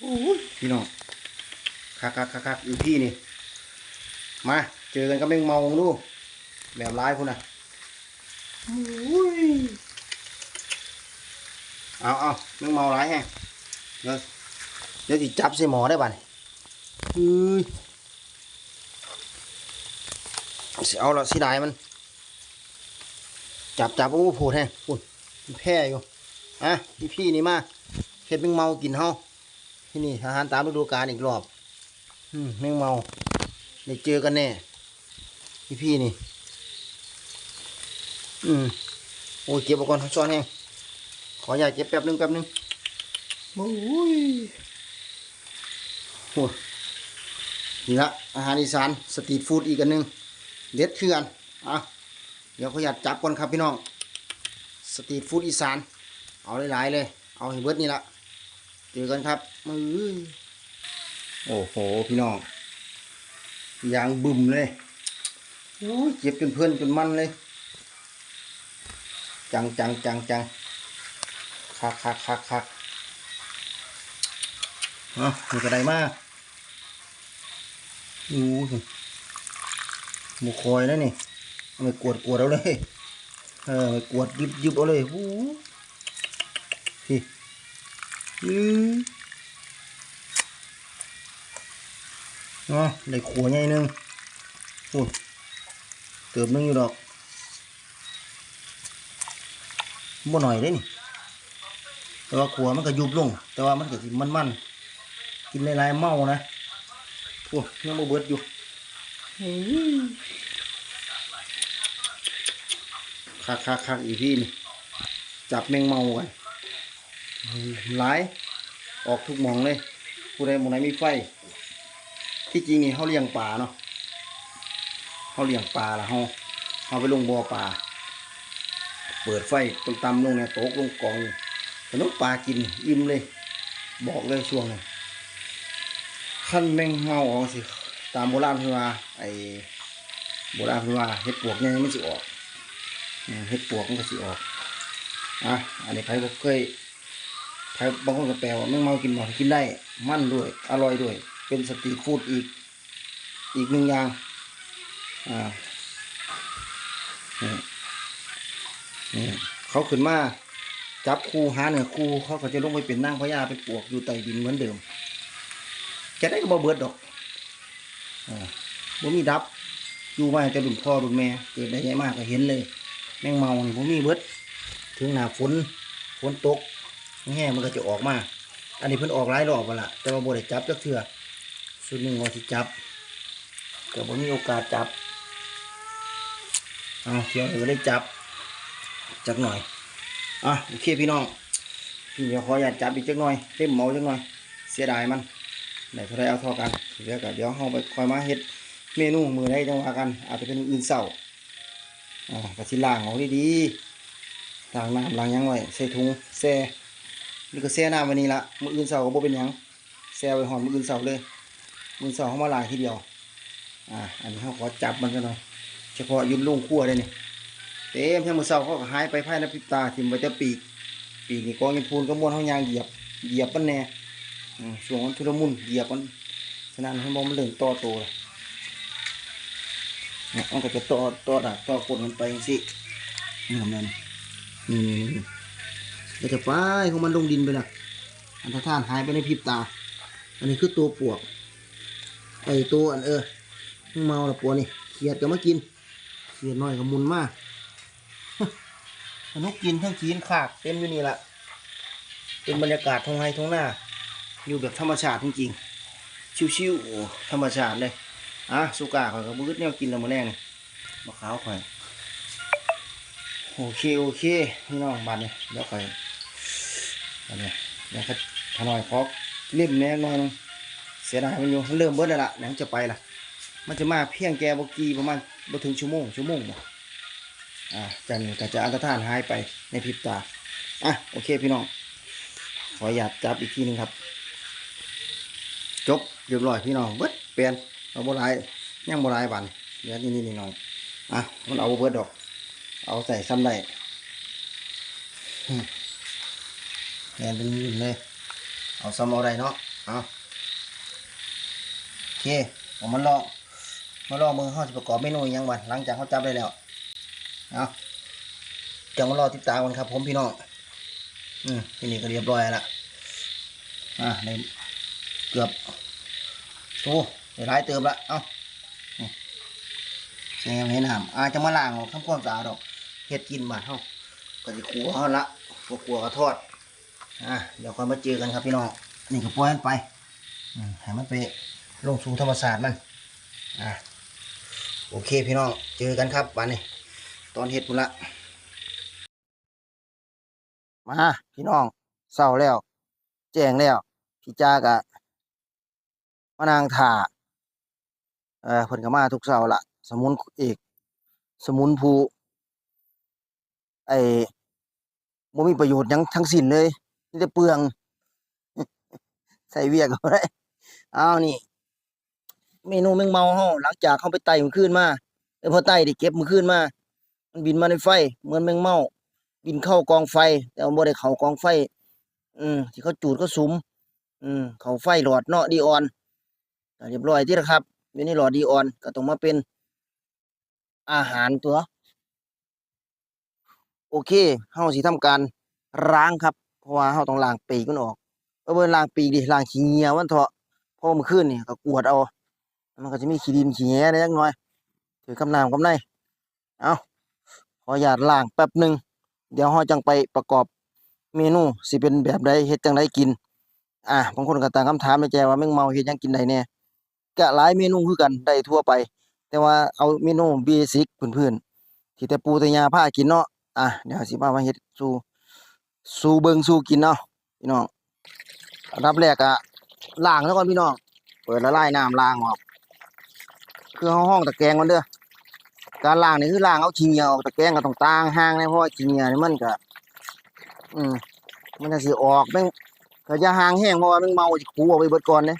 โอ้ยพี่น้องคักคักคักคักอยู่พี่นี่ มา เจอกันก็แม่งเมาดูแบบร้ายพุ่นน่ะโอ้ยเอาเอาแม่งเมาร้ายแฮงเดี๋ยวเดี๋ยวสิจับใส่หมอได้ป่ะนี่เฮ้ยสิเอาละสิได้มัน จับจับโอ้โหแฮงพุ่นมันแพ้อยู่อะพี่พี่นี่มาเฮ็ดแม่งเมากินเฮา ที่นี่อาหารตามฤดูกาลอีกรอบ อืมแม่งเมาได้เจอกันแน่พี่พี่นี่ อืมโอ้ยเก็บเอาก่อนซ้อนแห้งขออย่าตเก็บแป๊บนึงแป๊บนึงโอ้ยโอ้ยนี่ละอาหารอีสานสตรีทฟู้ดอีกอันหนึงเด็ดเถื่อนอะเดี๋ยวขออยากจับก่อนครับพี่น้อง สตรีทฟู้ดอีสาน เอาหลายๆเลย เอาให้เบิดนี่ละเจอกันครับมือโอ้โห พี่น้องยางบึมเลยโอ้ยเจ็บจนเพื่อนจนมันเลย จังจังจังจังคักคักคักคักเอะมีกระไดมาดูสิหมูคอยนะนี่เอาไปกวดกวดเอาเลย เออไปกวดยิบยิบเอาเลยโอ้โหพี่ อืมเนาะได้ขัวใหญ่หนึงโอ้ยเติมนึงอยู่ดอกบ่หน่อยได้นี่ แต่ว่าขัวมันก็ยุบลง แต่ว่ามันก็สิมันมันๆกินหลายๆเมานะโอ้ยังบ่เบิดอยู่คักคักคักอีพี่นี่ จับแมงเมากัน หลาย ออกทุกมองเลยผู้ใดหมองไหนมีไฟ ที่จริงนี่เขาเลี้ยงปลาเนาะเขาเลี้ยงปลาละเขาเขาไปลงบ่อปลา เปิดไฟตรงตำลงเนี่ยโต๊ะลงกองขนมปลากินอิ่มเลย บอกเลยช่วงนี้ขั้นแมงเมาออกสิ ตามโบราณเพิ่นว่าไอ้โบราณเพิ่นว่าเห็ดปวกเนี่ยมันสิออกเห็ดปวกมันก็สิออกอะอันนี้ใครบ่เคย ใครบางคนก็แปลว่าแมงเมากินบ่กินได้ มั่นด้วย อร่อยด้วย เป็นสตรีทฟู้ดอีก อีกหนึ่งอย่าง อ่า นี่นี่เขาขึ้นมา จับคูหาเหนือคูเขาก็จะลงไปเป็นนางพญาไปปลวกอยู่ใต้ดินเหมือนเดิมจะได้ก็บ่เบิดดอกอ่าบ่มีดับ อยู่มาแต่รุ่นพ่อรุ่นแม่ เกิดได้ใหญ่มากก็เห็นเลย แมงเมานี่บ่มีเบิด ถึงหน้าฝน ฝนตก แห้งมันก็จะออกมา อันนี้เพิ่นออกหลายรอบแล้วละแต่ว่าบ่ได้จับจักเทื่อสุดหนึ่งว่าสิจับก็บ่มีโอกาสจับเอาเที่ยวนี้ก็ได้จับจักหน่อยอะโอเคพี่น้องพี่เดี๋ยวขออยากจับอีกจักหน่อยเล่มเมาจักหน่อย เสียดายมันไหนเท่าไรเอาท่ากันเดี๋ยวก็เดี๋ยวเราไปคอยมาเฮ็ดเมนูมือได้จังหว่ากัน อาจจะเป็นอื่นเสาร์อ่ากระชิล้างเอาดีๆล้างน้ำล้างยังไว้ใส่ถุงแช่ นี่ก็แช่น้ำว้นี่ละมืออื่นเสาร์ก็บ่เป็นหยังแช่ไว้หอมมืออื่นเสาร์เลยมือเสาร์เฮามาลางทีเดียวอ่าอันนี้เฮาขอจับมันกันหน่อยเฉพาะอยืนลุงครัวได้นี่เต็มทั้งมือเสาเขาก็หายไปภายในพริบตาทิ่มไปจะปีกปีกนี่กองยินพูนก็ม้วนเขายางเหยียบเหยียบมันแน่งช่วงมันทุรมุนเหยียบมันฉะนั้นให้มองมันเริ่มต่อตัวเลยเนี่ยมันก็จะต่อต่อดาบต่อกดมันไปจังสินี่ทำนั่นนี่นี่นี่ แล้วจะไปของมันลงดินไปละอันท่านหายไปในพริบตา อันนี้คือตัวปวก ไอ้ตัวอันเออมึงเมาละปวนี่เขียดก็มากินเขียดน้อยก็หมุนมากนกกินทั้งกินขากเต็มอยู่นี่แหละเป็นบรรยากาศทงไฮทงหน้า อยู่แบบธรรมชาติจริงๆชิวๆธรรมชาติเลยอะสุกาข่อยก็บื้อเนี่ยกินแล้วมาแรงนี่มะขาวข่อยโอเคโอเคพี่น้องบัดนี่เดี๋ยวข่อย บัดนี่เดี๋ยวข่อยถนอยพอกเล่มแน่หน่อยนึงเสียดายมันอยู่มันเริ่มเบิดแล้วล่ะเดี๋ยวมันจะไปล่ะ มันจะมาเพียงแกบกีประมาณบ่ถึงชั่วโมงชั่วโมงบ่อ่าจันก็จะอันตรธานหายไปในพริบตาอะโอเคพี่น้อง ขออยากจับอีกทีหนึงครับ จบเรียบร้อยพี่น้องเบิดเปลี่ยนเอาโบรายยังโบรายบันเดี๋ยวนี่นี่นี่น้องอะมันเอาเบิดดอก เอาใส่ซ้ำได้ แนนเป็นยืนเลย เอาซ้ำเอาได้เนาะ เอาโอเคเอามาลองมาลองมือเขาจะประกอบเมนูยังวันหลังจากเขาจับได้แล้ว เอาจะมารอติดตามกันครับผมพี่น้อง อืมที่นี้ก็เรียบร้อยแล้วล่ะอะในเกือบโอ้ได้หลายเติมละ เอานี่แซงให้น้ำอาจะมาล้างออกทำความสะอาดดอกเฮ็ดกินบาดเฮาก็จะขัวเขาละพวกขัวก็ทอด อะเดี๋ยวค่อยมาเจอกันครับพี่น้องนี่ก็ปล่อยมันไปให้มันไปลงสู่ธรรมศาสตร์มันอะโอเคพี่น้องเจอกันครับวันนี้ตอนเฮ็ดพุ่นละมาพี่น้องเศร้าแล้ว แจ้งแล้วพี่จ้ากะมานางถ่าเออเพิ่นก็มาทุกเสาร์ละสมุนเอกสมุนภูไอ้บ่มีประโยชน์ยังทั้งสิ้นเลย มีแต่เปลือง ใส่เวียกเอาได้เอานี่ เมนูแมงเมาเฮาหลังจากเขาไปไต่มันขึ้นมาเออพอไต่ด้เก็บมันขึ้นมา มันบินมาในไฟ เหมือนแมงเมาบินเข้ากองไฟ แต่ว่าบ่ได้เข้ากองไฟ อืมที่เขาจูดเขาสุม อืมเขาไฟหลอดเนาะดีออนก็เรียบร้อยที่ละครับอยู่ในหลอดดีออน ก็ต้องมาเป็น อาหารตัว โอเคเฮาสิทำการล้างครับ เพราะว่าเฮาต้องล้างปีกมันออกเออเบิ่ล้างปีกดิล้างขี้เงียวมันเถอะเพอมื้อคืนนี่ก็กวดเอา มันก็จะมีขี้ดินขี้แหน่ได้จักหน่อย ถือกำน้ำกำในเอาขออนุญาล้างแป๊บหนึ่งเดี๋ยวเราจังไปประกอบเมนูสิเป็นแบบใดเฮ็ดจังไดกิน อะบางคนก็ตั้งคำถามในใจว่าแมงเมาเฮ็ดยังกินได้แน่ก็หลายเมนูคือกันได้ทั่วไป แต่ว่าเอาเมนูเบสิกพื้นๆที่แต่ปูแต่ย่าพากินเนาะอะเดี๋ยวสิมามาเฮ็ดสู่ สู่เบิงสู่กินเนาะพี่น้องอันดับแรกอะล้างซะก่อนพี่น้องเปิดละลายน้ำล้างออกคือห้องตะแกรงมันเด้อการล้างนี่คือล้างเอาขี้เหนียวออกตะแกรงก็ต้องต่างห่างนะเพราะว่าขี้เหนียวนี่มันก็อืมมันจะสิออกแม่งก็จะห่างแห้งเพราะว่ามันเมาจะคูออกไปเบิดก่อนเนี่ย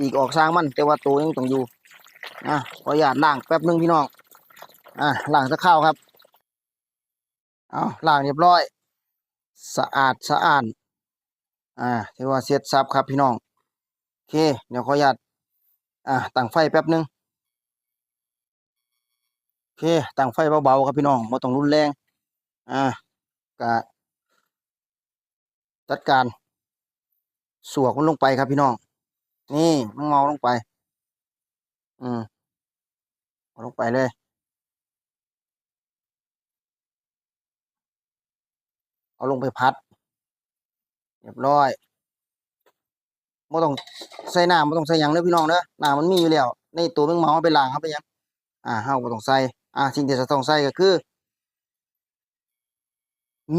อีกออกสร้างมัน แต่ว่าตัวยังต้องอยู่อะขออนุญาตล้างแป๊บหนึงพี่น้องอะล้างสักข้าวครับเอาล้างเรียบร้อย สะอาดสะอาดอ่าถือว่าเสร็จสับครับพี่น้องโอเค เดี๋ยวขออนุญาตอะตั้งไฟแป๊บหนึงโอเคตั้งไฟเบาๆครับพี่น้องบ่ต้องรุนแรงอ่ากะจัดการสวกมันลงไปครับพี่น้อง นี่มันเงาลงไป อืมลงไปเลย เอาลงไปพัด เรียบร้อยบ่ต้องใส่น้ำบ่ต้องใส่ยังเด้อพี่น้องเด้อน้ำมันมีอยู่แล้วในตัวแมงเมาเอาไปล้างเอาไปยัง อ่าเฮาบ่ต้องใส่อ่าสิ่งที่จะต้องใส่ก็คือ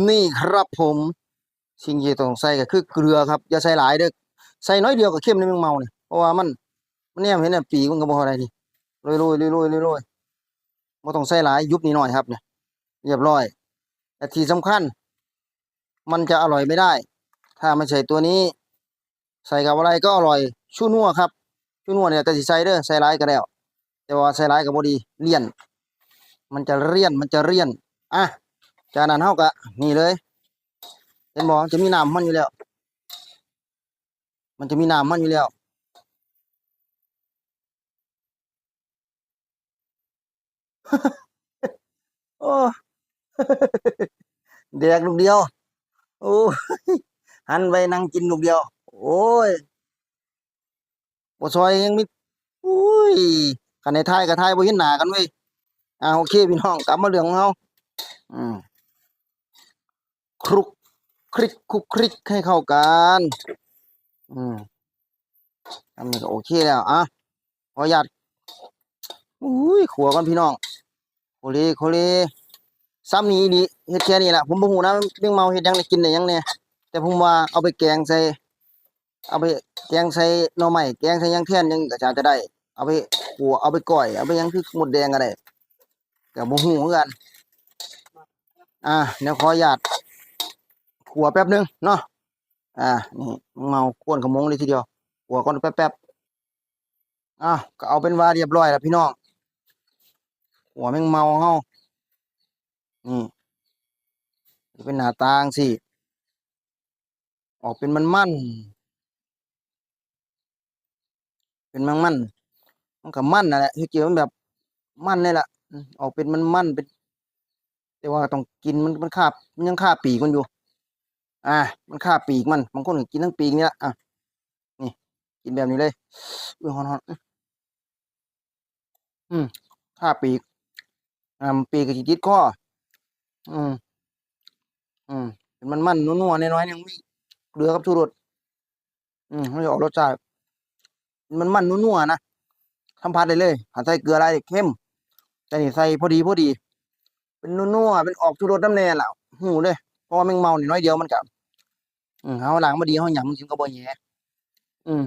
นี่ครับผมสิ่งที่ต้องใส่ก็คือเกลือครับอย่าใส่หลายเด้อใส่น้อยเดียวก็เข้มในแมงเมานี่ยเพราะว่ามันมันแนมเห็นน่ะปีมันก็บ่เท่าใดนี่โรยๆโรยๆโรยๆโรยๆบ่ต้องใส่หลายยุบนิดหน่อยครับเนี่ยเรียบร้อยแต่ที่สำคัญ มันจะอร่อยไม่ได้ ถ้าไม่ใส่ตัวนี้ ใส่กับอะไรก็อร่อยชูนัวครับชูนัวเนี่ยแต่สิใส่เด้อใส่หลายก็แล้วแต่ว่าใส่หลายก็บ่ดีเลี่ยน มันจะเลี่ยนมันจะเลี่ยนอะจากนั้นเฮาก็นี่เลยเห็นบ่จะมีน้ำมันอยู่แล้ว มันจะมีน้ำมันอยู่แล้วโอ้แดกลูกเดียว โอ้ยหันไปนั่งกินลูกเดียว โอ้ยบ่ซอยยังมีอุ้ยคันในไทยกับไทยบ่เห็นหน้ากันเว้ยอ่าโอเคพี่น้องกลับมาเรื่องของเฮาอืมคลุกคลิกคลุกคลิกให้เข้ากันอืมอันนี้ก็โอเคแล้วอะขออนุญาตอุ้ยขัวกันพี่น้องโคเลโคเล ซ้ำนี้ดีเฮ็ดแค่นี้แหละผมบ่ฮู้นะเรื่องเมาเฮ็ดยังได้กินได้ยังแน่แต่ผมว่าเอาไปแกงใส่ เอาไปแกงใส่หน่อไม้แกงใส่ยังแทนยังก็จะจะได้ เอาไปขัวเอาไปก้อย เอาไปยังคือหมดแดงก็ได้ก็บ่ฮู้คือนกัน อ่าเดี๋ยวขออนุญาตขัวแป๊บหนึงเนาะอ่านี่เมาควนขมงเลยทีเดียวขัวก่อนแป๊บๆอ้าก็เอาเป็นว่าเรียบร้อยแล้วพี่น้องขัวแมงเมาเฮา นี่เป็นหน้าตางสิ ออกเป็นมันๆเป็นมันมันมันก็มันนั่นแหละที่เกี่ยวมันแบบมันเลยล่ะอออกเป็นมันมันเป็น แต่ว่าต้องกินมันมันคาบมันยังคาบปีกมันอยู่ อ่า มันคาบปีกมันบางคนกินทั้งปีกนี่ละอะนี่กินแบบนี้เลยอุ้ยฮอนๆอื้ออืมคาบปีกอ่าปีกก็สิติดคอ อืม อืมเป็นมันมันนัวๆน้อยๆยังมีเกลือกับชูรสอืมมันจะออกรสชาติมันมันนัวๆนะทำผัดได้เลยผัดใส่เกลืออะไรเข้มแต่นี่ใส่พอดีพอดี เป็นนัวๆเป็นออกชูรสน้ำแน่แล่ะหูเลยเพราะว่าแมงเมานี่น้อยเดียวมันกับอืมเฮาล้างมาดีเฮาหยังมันสิก็บ่แย่อืม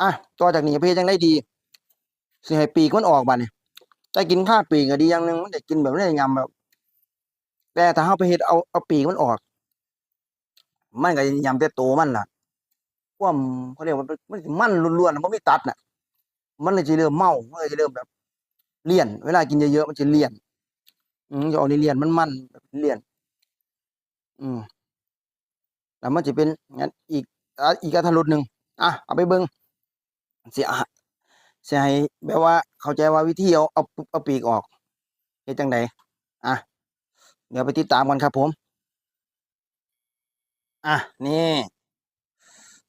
อะต่อจากนี้เพจังได้ดีสิให้ปีกมันออกบัดนี้ แต่กินข้าวปีกก็ดีอย่างหนึ่งมันได้กินแบบนี้ยำแบบแต่ถ้าเฮาไปเฮ็ดเอาเอาปีกมันออก มันก็ยำแต่โตมันล่ะความเขาเรียกว่ามันมันล้วนๆน่ะบ่มีตัดน่ะ มันเลยสิเริ่มเมามันเลยสิเริ่มแบบเลี่ยน เวลากินเยอะๆมันจะเลี่ยน อืมจะออกเลี่ยนๆมันแบบเลี่ยน อืมแล้วมันจะเป็นงั้นอีกอีกอัตรสหนึ่งอะเอาไปเบิ่งเสิอ่ะสิให้แบบว่าเข้าใจว่าวิธีเอาเอาเอาปีกออกเฮ็ดจังไดอะเดี๋ยวไปติดตามกันครับผม อะนี่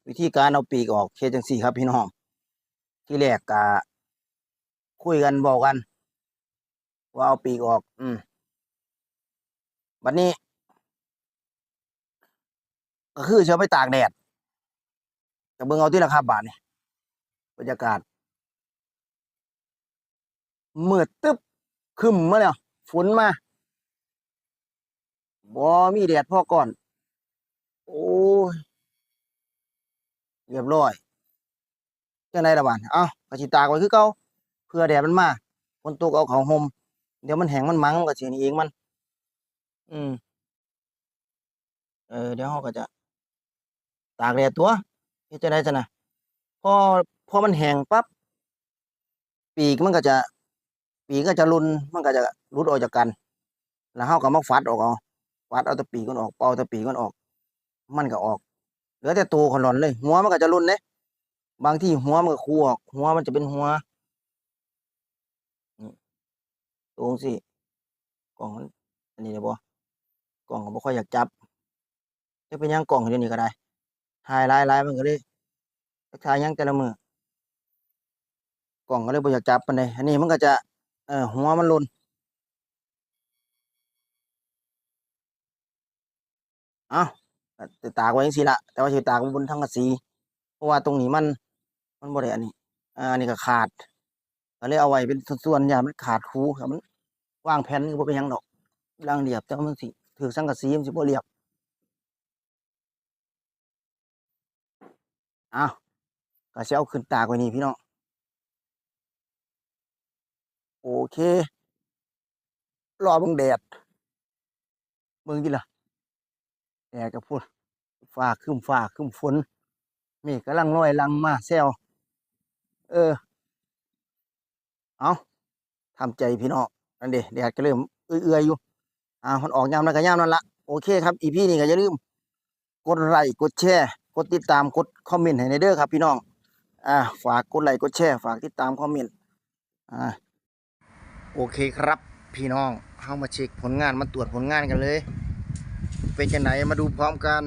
วิธีการเอาปีกออกเฮ็ดจังซี่ครับพี่น้องที่แรกก็คุยกันบอกกัน ว่าเอาปีกออก อืมบัดนี้ ก็คือจะเอาไปตากแดดแต่เบิ่งเอาที่ราคาบาทนี่บรรยากาศ มืดตึ๊บครึ้มมาแล้วฝนมาบ่มีแดดพอก่อน โอ้ยเรียบร้อยจังไดล่ะบาดเอ้าก็สิตากไว้คือเก่าเพื่อแดดมันมาฝนตกเอาเขาห่มเดี๋ยวมันแห้งมันมังมันก็สินี่เองมัน อืมเออเดี๋ยวเราก็จะ ตากแดดตัวเฮ็ดจั่งใดซั่นน่ะพอพอมันแห้งปั๊บปีกมันก็จะ ปีก็จะหลุนมันก็จะหลุดออกจากกัน แล้วเราก็มาฟัดออกเอาฟัดเอาต่ปีกันออกเป่าต่ปีกันออก มันก็ออกเหลือแต่ตัวขนหลอนเลย หัวมันก็จะหลุนเด้บางที่หัวมันก็คูออก หัวมันจะเป็นหัวนี่ตรงสิกล่องอันนี้ได้บ่กล่องก็บ่ค่อยอยากจับจะเป็นยังกล่องเดี๋ยวนี้ก็ได้ถ่ายหลายมันก็เลยไปถ่ายยังแต่ละมือกล่องก็เลยบ่อยากจับปานใดอันนี้มันก็จะ ออหัวมันหล่นเอ้าก็สิตากไว้จังซี่ล่ะแต่ว่าสิตากไว้บนสังกระสี เพราะว่าตรงนี้มันมันบ่ได้อันนี้อ่าอันนี้ก็ขาดก็เลยเอาไว้เป็นส่วนๆอย่ามันขาดคูครับมันวางแผ่นก็เป็นยังดอกร่างเรียบแต่ว่ามันสิถูกสังกะสีมันสิบ่เรียบอ้าวก็สิเอาขึ้นตากไว้นี่พี่น้อง โอเค รอเบิ่งแดดเบิ่งติล่ะแดดก็พุ่นฟ้าครึ้มฟ้าครึ้มฝนเมฆกำลังลอยลังมาแซวเออ เอาทำใจพี่น้องนั่นเด้แดดก็เริ่มเอื้อยๆอยู่อ่ามันออกยามแล้วก็ยามนั่นละโอเคครับอีพี่นี้ก็อย่าลืมกดไลค์กดแชร์กดติดตามกดคอมเมนต์ให้ในเด้อครับพี่น้อง อ่าฝากกดไลค์กดแชร์ฝากติดตามคอมเมนต์อ่า โอเคครับ พี่น้องเข้ามาเช็คผลงานมาตรวจผลงานกันเลย เป็นจังไหนมาดูพร้อมกัน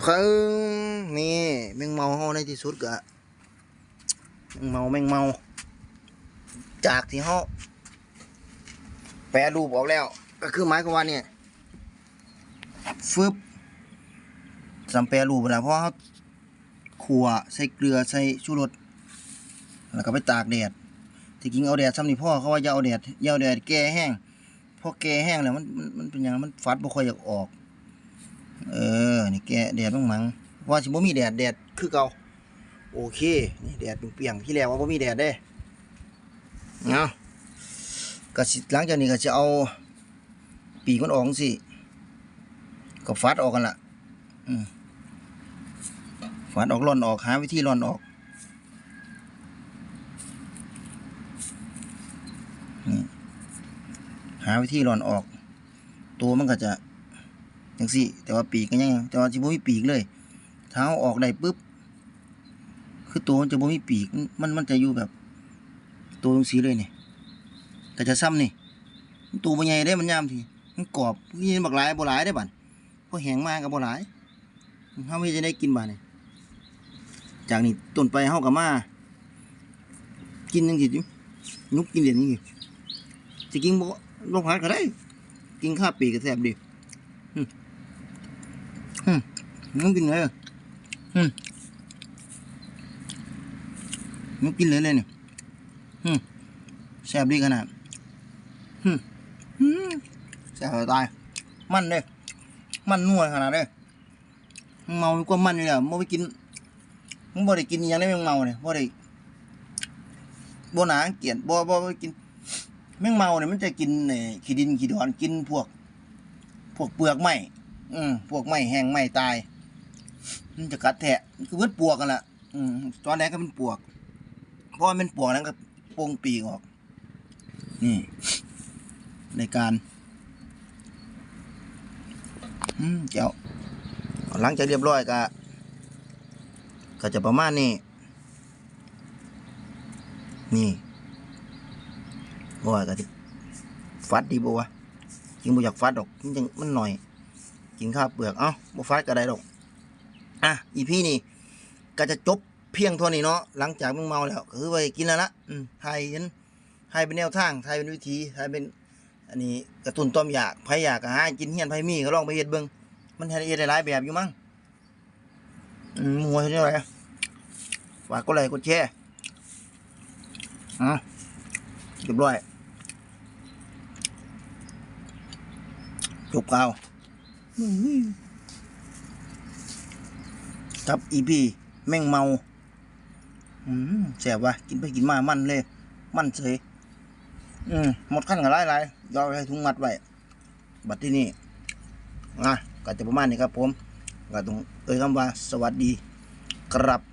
เพิ่งนี่แมงเมาเฮาในที่สุดก็แมงเมาแมงเมา จากที่เฮาแปรรูปออกแล้ว ก็คือหมายความว่าเนี่ยฟึบสำแปรรูปนะเพราะเขาขัวใส่เกลือใส่ชูรสแล้วก็ไปตากแดด ที่จริงเอาแดดซ้ำนี่พ่อเขาว่าอย่าเอาแดดอย่าเอาแดดแก่แห้งพอแก่แห้งแล้วมันมันมันเป็นยังมันฟัดบ่ค่อยอยากออก เออนี่แก่แดดมั่งมังเพราะว่าสิบ่มีแดดแดดคือเก่าโอเคนี่แดดเปียงที่แรกว่าบ่มีแดดเด้เอาะก็สิหลังจากนี้ก็จะเอา ปีกมันออกสิก็ฟัดออกกันล่ะอืมฟัดออกร่อนออกหาวิธีร่อนออกาวิธีร่อนออก ตัวมันก็จะจังสี่ แต่ว่าปีกก็ยังแต่ว่าจิบ่มีปีกเลยเท้าออกได้ปุ๊บคือตัวมันจะบ่มีปีกมันมันจะอยู่แบบ ตัวจังสีเลยเนี่ก็จะซ้ำนี่มันตัวบ่ใหญ่ได้มันยามทีมันกรอบนี่บักหลายบ่หลายได้บัดพอแห้งมาก็บ่หลายเฮาไม่จะได้กินบัดนี่จากนี้ต้นไปเฮาก็มา กินจังซี่จินุกกินเด่นจังซี่สิกินบ่ ลงพัดก็ได้ กินข้าวปีกก็แซ่บดีอืมอืมนุกกินเลยอะอืมนุกกินเลยเลยนี่อืมแซ่บดีขนาดอืมอืมแซ่บจะตาย มันเลยมันนัวขนาดเลยเมาก็มันอยู่แล้วบ่ไปกินมึงบ่ได้กินอหยังได้แมงเมาเนี่ยบ่ได้บ่หนาเกลียดบ่บ่บ่กิน แมงเมาเนี่ยมันจะกินเอ่อขี้ดินขี้ดอนกินพวก พวกเปลือกไม้อืมพวกไม้แห้งไม้ตาย มันจะกัดแทะมันคือเวดปวกกันละอืมตอนแรกก็เป็นปวกเพราะมันปวกนั้นก็โป่งปีกออก นี่ ในการอืมเจ้าหลังจากเรียบร้อยก็ก็จะประมาณนี้นี่ บ่ว่าก็สิฟัดดีบ่วะจริงบ่อยากฟัดดอกมันจังมันหน่อย กินข้าวเปลือกเอ้าบ่ฟัดก็ได้ดอกอะอีพี่นี่ ก็จะจบเพียงเท่านี้เนาะหลังจากมึงเมาแล้วก็คือไปกินแล้วละอืมไทยเห็นไทยเป็นแนวทางไทยเป็นวิธีไทยเป็นอันนี้กระตุ้นต้อมอยากไผอยากก็หากินเฮียนไผมีก็ลองไปเฮ็ดเบิ่งมันเฮ็ดเฮ็ดได้หลายแบบอยู่มั้งอืมมัวเฮ็ดได้หลายฝากกดไลค์กดแชร์อะเรียบร้อย จบข่าวครับอีพีแม่งเมาอืมแสบว่ะกินไปกินมามันเลย มันเฉยอืมหมดขั้นกับหลายหลายๆยอให้ถุงมัดไว้บัดที่นี่อะก็จะประมาณนี้ครับผมก็ต้องเอ่ยคำว่าสวัสดี ครับ